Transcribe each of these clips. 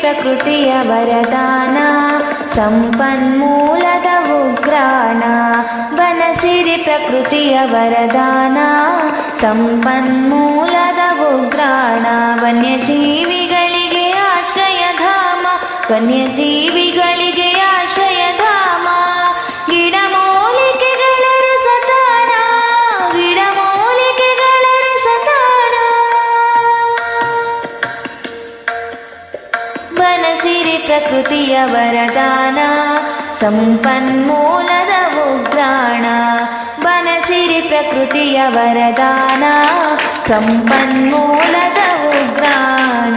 ಪ್ರಕೃತಿಯ ವರದಾನ ಸಂಪನ್ಮೂಲದ ಉಗ್ರಾಣ ಬನಸಿರಿ ಪ್ರಕೃತಿಯ ವರದಾನ ಸಂಪನ್ಮೂಲದ ಉಗ್ರಾಣ ವನ್ಯಜೀವಿಗಳಿಗೆ ಬನಸಿರಿ ಪ್ರಕೃತಿಯ ವರದಾನ ಸಂಪನ್ಮೂಲದ ಉಗ್ರಾಣ ಬನಸಿರಿ ಪ್ರಕೃತಿಯ ವರದಾನ ಸಂಪನ್ಮೂಲದ ಉಗ್ರಾಣ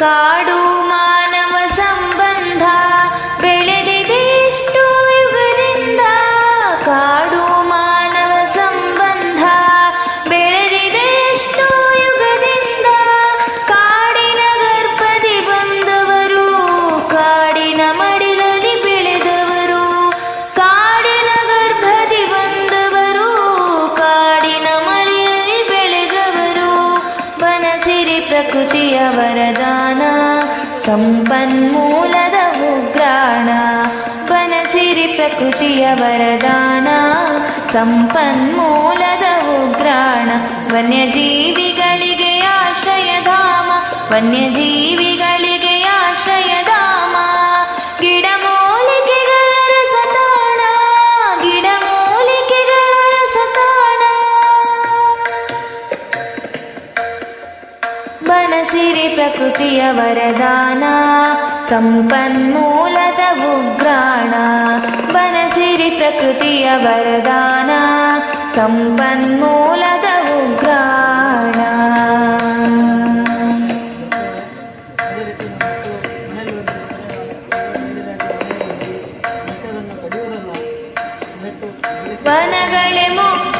ಕಾಡು ಬನಸಿರಿ ಪ್ರಕೃತಿಯ ವರದಾನ ಸಂಪನ್ಮೂಲದ ಉಗ್ರಾಣ ಬನಸಿರಿ ಪ್ರಕೃತಿಯ ವರದಾನ ಸಂಪನ್ಮೂಲದ ಉಗ್ರಾಣ ವನ್ಯಜೀವಿಗಳಿಗೆ ಆಶ್ರಯಧಾಮ ಬನಸಿರಿ ಪ್ರಕೃತಿಯ ವರದಾನ. ಸಂಪನ್ಮೂಲದ ಉಗ್ರಾಣ. ಬನಸಿರಿ ಪ್ರಕೃತಿಯ ವರದಾನ. ಸಂಪನ್ಮೂಲದ ಉಗ್ರಾಣ. ವನಗಳೇ ರೀತಿ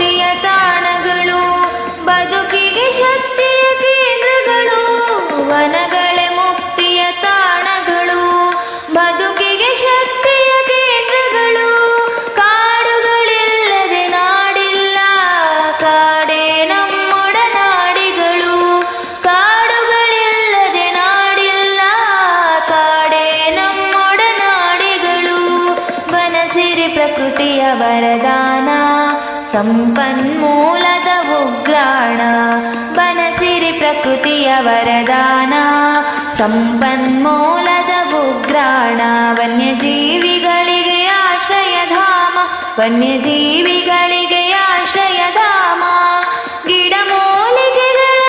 ನಮ್ಮೊಡನಾಡಿಗಳು ಕಾಡುಗಳಿಲ್ಲದೆ ನಾಡಿಲ್ಲ, ಕಾಡೇ ನಮ್ಮೊಡನಾಡಿಗಳು ಬನಸಿರಿ ಪ್ರಕೃತಿಯ ವರದಾನ, ಸಂಪನ್ಮೂಲದ ಉಗ್ರಾಣ, ಬನಸಿರಿ ಪ್ರಕೃತಿಯ ವರದಾನ, ಸಂಪನ್ಮೂಲದ ಉಗ್ರಾಣ, ವನ್ಯಜೀವಿಗಳಿಗೆ ಆಶ್ರಯಧಾಮ ವನ್ಯಜೀವಿಗಳಿಗೆ ಆಶ್ರಯಧಾಮ.